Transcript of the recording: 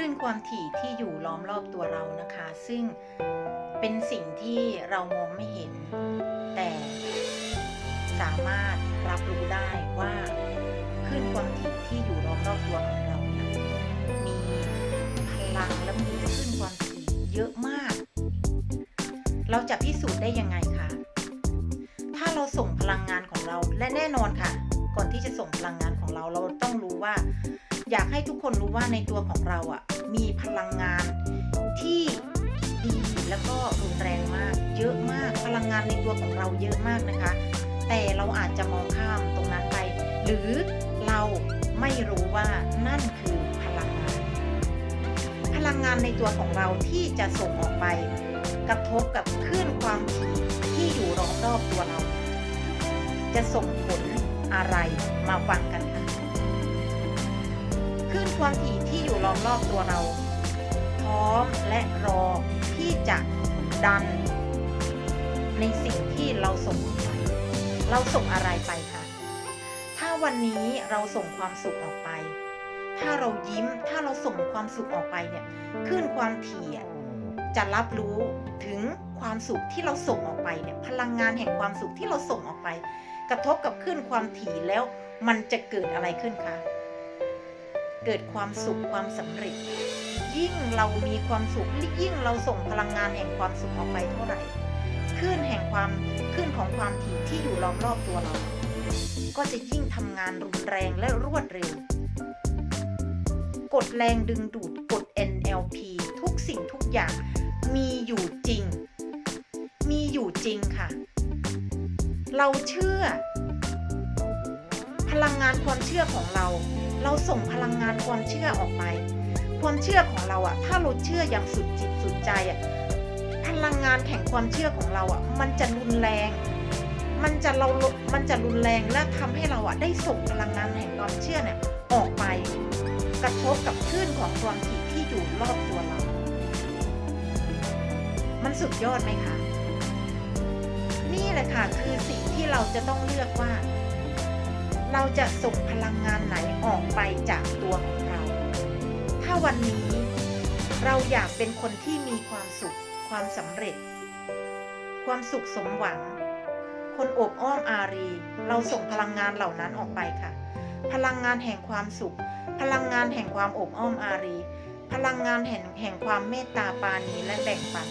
ลื่นความถี่ที่อยู่ล้อมรอบตัวเรานะคะ ซึ่งเป็นสิ่งที่เรามองไม่เห็น แต่สามารถรับรู้ได้ว่าคลื่นความถี่ที่อยู่ล้อมรอบตัวของเราเนี่ยมีพลังและมีคลื่นความถี่เยอะมาก เราจะพิสูจน์ได้ยังไงคะถ้าเราส่งพลังงานของเราและแน่นอนค่ะ ก่อนที่จะส่งพลังงานของเราเราต้องรู้ว่า อยากให้ทุกคนรู้ว่าในตัวของเราอะมีพลังงานที่ดีแล้วก็รุนแรงมาก เยอะมากพลังงานในตัวของเราเยอะมากนะคะ แต่เราอาจจะมองข้ามตรงนั้นไป หรือเราไม่รู้ว่านั่นคือพลังงาน พลังงานในตัวของเราที่จะส่งออกไป กระทบกับคลื่นความถี่ที่อยู่รอบตัวเรา จะส่งผลอะไรมาฟังกัน ความถี่ที่อยู่ล้อมรอบตัวเรา พร้อมและรอที่จะดัน ในสิ่งที่เราส่งออกไป เราส่งอะไรไปคะถ้าวันนี้เราส่งความสุขออกไป ถ้าเรายิ้มถ้าเราส่งความสุขออกไปเนี่ยคลื่นความถี่จะรับรู้ถึงความสุขที่เราส่งออกไปเนี่ยพลังงานแห่งความสุขที่เราส่งออกไป กระทบกับคลื่นความถี่แล้วมันจะเกิดอะไรขึ้นคะ เกิดความสุขความสำเร็จ ยิ่งเรามีความสุขยิ่งเราส่งพลังงานแห่งความสุขออกไปเท่าไหร่คลื่นแห่งความคลื่นของความถี่ที่อยู่ล้อมรอบตัวเรา ก็จะยิ่งทำงานรุนแรงและรวดเร็ว กฎแรงดึงดูดกฎ NLP ทุกสิ่งทุกอย่างมีอยู่จริง มีอยู่จริงค่ะ เราเชื่อ พลังงานความเชื่อของเรา เราส่งพลังงานความเชื่อออกไป ความเชื่อของเราอะถ้าเราเชื่ออย่างสุดจิตสุดใจอะพลังงานแห่งความเชื่อของเราอะมันจะรุนแรง มันจะเรามันจะรุนแรงและทำให้เราอะได้ส่งพลังงานแห่งความเชื่อเนี่ยออกไป กระทบกับคลื่นของความถี่ที่อยู่รอบตัวเรา มันสุดยอดไหมคะนี่แหละค่ะคือสิ่งที่เราจะต้องเลือกว่า เราจะส่งพลังงานไหนออกไปจากตัวของเรา ถ้าวันนี้ เราอยากเป็นคนที่มีความสุข ความสำเร็จ ความสุขสมหวัง คนโอบอ้อมอารี เราส่งพลังงานเหล่านั้นออกไปค่ะ พลังงานแห่งความสุข พลังงานแห่งความอบอ้อมอารี พลังงานแห่งแห่งความเมตตาปาณีและแบ่งปัน